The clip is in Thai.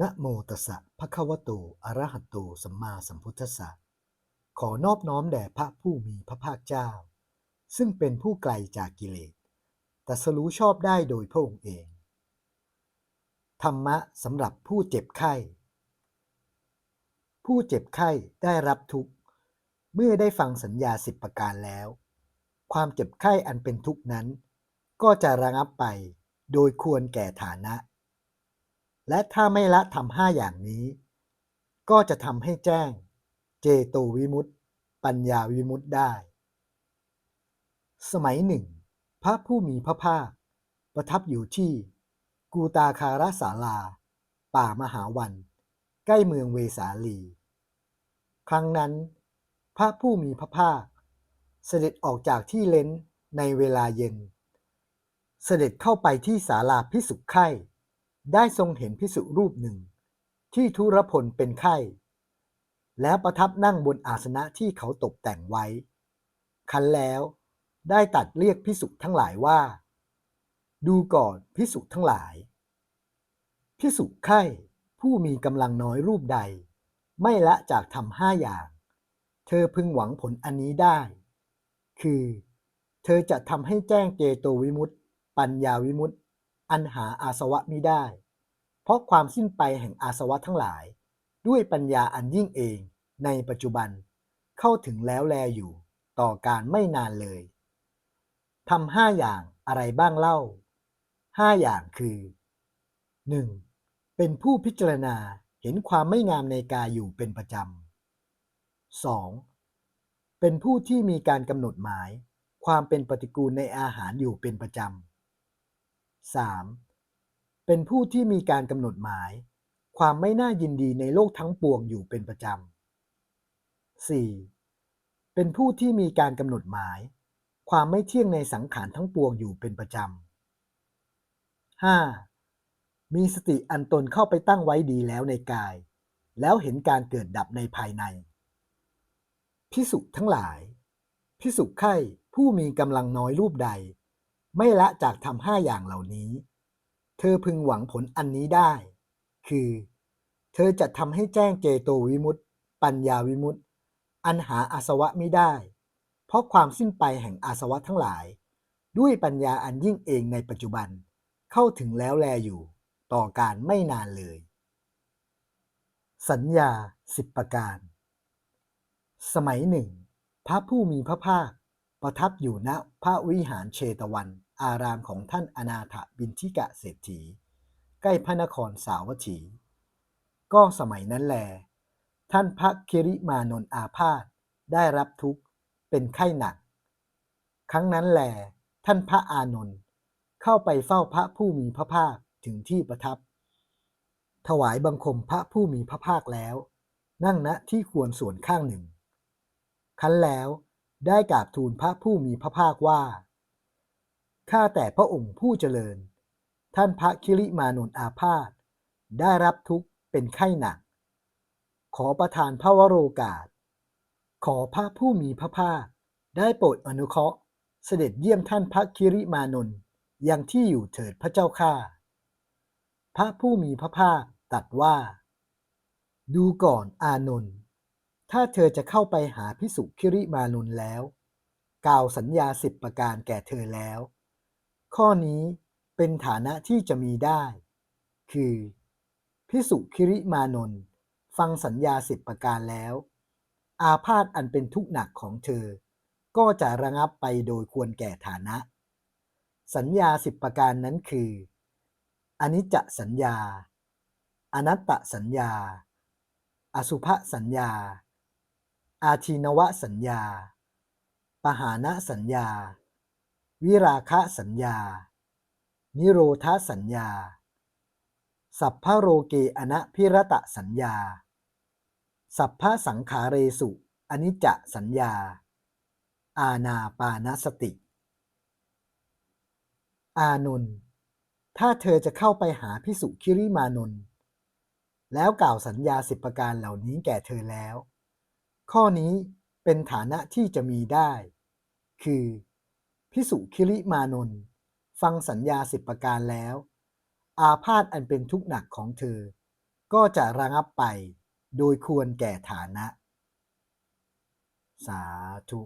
นะโมตัสสะภะคะวะโต อะระหะโต สัมมาสัมพุทธัสสะ ขอนอบน้อมแด่พระผู้มีพระภาคเจ้า ซึ่งเป็นผู้ไกลจากกิเลสตัสรู้ชอบได้โดยพระองค์เอง ธรรมะสำหรับผู้เจ็บไข้ ผู้เจ็บไข้ได้รับทุกข์ เมื่อได้ฟังสัญญาสิบประการแล้ว ความเจ็บไข้อันเป็นทุกข์นั้น ก็จะระงับไปโดยควรแก่ฐานะ และถ้าไม่ละทำห้าอย่างนี้ ก็จะทำให้แจ้ง เจโตวิมุตติปัญญาวิมุตติได้ สมัยหนึ่ง พระผู้มีพระภาค ประทับอยู่ที่ กูตาคาราศาลา ป่ามหาวัน ใกล้เมืองเวสาลี ครั้งนั้น พระผู้มีพระภาค เสด็จออกจากที่เล้นในเวลาเย็น เสด็จเข้าไปที่ศาลาพิสุขไข่ ได้ทรงเห็นพิสุรูปหนึ่ง ที่ทุรพลเป็นไข้ แล้วประทับนั่งบนอาสนะที่เขาตกแต่งไว้ คันแล้วได้ตัดเรียกพิสุทั้งหลายว่า ดูก่อนพิสุทั้งหลายพิสุไข้ผู้มีกำลังน้อยรูปใด ไม่ละจากทำห้าอย่าง เธอพึงหวังผลอันนี้ได้ คือ เธอจะทำให้แจ้งเจโตวิมุตติปัญญาวิมุตติ อันหาอาสวะมิได้ เพราะความสิ้นไปแห่งอาสวะทั้งหลาย ด้วยปัญญาอันยิ่งเองในปัจจุบันเข้าถึงแล้วแลอยู่ ต่อการไม่นานเลยทำห้าอย่างอะไรบ้างเล่าห้าอย่างคือ 1. เป็นผู้พิจารณาเห็นความไม่งามในกายอยู่เป็นประจำ 2. เป็นผู้ที่มีการกำหนดหมาย ความเป็นปฏิกูลในอาหารอยู่เป็นประจำ 3. เป็นผู้ที่มีการกำหนดหมาย ความไม่น่ายินดีในโลกทั้งปวงอยู่เป็นประจำ 4. เป็นผู้ที่มีการกำหนดหมาย ความไม่เที่ยงในสังขารทั้งปวงอยู่เป็นประจำ 5. มีสติอันตนเข้าไปตั้งไว้ดีแล้วในกาย แล้วเห็นการเกิดดับในภายใน พิสุทั้งหลาย พิสุไข่ผู้มีกำลังน้อยรูปใด ไม่ละจากทำห้าอย่างเหล่านี้ เธอพึงหวังผลอันนี้ได้ คือ เธอจะทำให้แจ้งเจโตวิมุตติปัญญาวิมุตติอันหาอาสวะไม่ได้ เพราะความสิ้นไปแห่งอาสวะทั้งหลาย ด้วยปัญญาอันยิ่งเองในปัจจุบันเข้าถึงแล้วแลอยู่ ต่อการไม่นานเลย สัญญาสิบประการ สมัยหนึ่ง พระผู้มีพระภาค ประทับอยู่ณพระวิหารเชตวัน อารามของท่านอนาถบินทิกะเศรษฐี ใกล้พระนครสาวัตถี ก็สมัยนั้นแล ท่านพระคิริมานนอาพาธได้รับทุกข์เป็นไข้หนัก ครั้งนั้นแล ท่านพระอานนท์เข้าไปเฝ้าพระผู้มีพระภาคถึงที่ประทับ ถวายบังคมพระผู้มีพระภาคแล้ว นั่งณที่ควรส่วนข้างหนึ่งคันแล้ว ได้กราบทูลพระผู้มีพระภาคว่า ข้าแต่พระองค์ผู้เจริญ ท่านพระคิริมานนท์อาพาธได้รับทุกข์เป็นไข้หนัก ขอประทานพระวโรกาส ขอพระผู้มีพระภาค ได้โปรดอนุเคราะห์ เสด็จเยี่ยมท่านพระคิริมานนท์ยังที่อยู่เถิดพระเจ้าข้าพระผู้มีพระภาคตรัสว่า ดูก่อนอานนท์ ถ้าเธอจะเข้าไปหาพิสุคิริมานนแล้ว กล่าวสัญญาสิบประการแก่เธอแล้ว ข้อนี้เป็นฐานะที่จะมีได้ คือพิสุคิริมานนฟังสัญญาสิบประการแล้ว อาพาธอันเป็นทุกข์หนักของเธอ ก็จะระงับไปโดยควรแก่ฐานะ สัญญาสิบประการนั้นคือ อนิจจสัญญา อนัตตสัญญา อสุภสัญญา อาทีนวสัญญา ปหานะสัญญา วิราคะสัญญา นิโรธสัญญา สัพพะโรเกอนะพิรตะสัญญา สัพพะสังขาเรสุ อนิจจสัญญา อาณาปานสติ อานนท์ถ้าเธอจะเข้าไปหาพิสุคิริมานนท์แล้วกล่าวสัญญาสิบประการเหล่านี้แก่เธอแล้ว ข้อนี้เป็นฐานะที่จะมีได้ คือ พิสุคิริมานนท์ฟังสัญญาสิบประการแล้ว อาพาธอันเป็นทุกข์หนักของเธอ ก็จะระงับไปโดยควรแก่ฐานะ สาธุ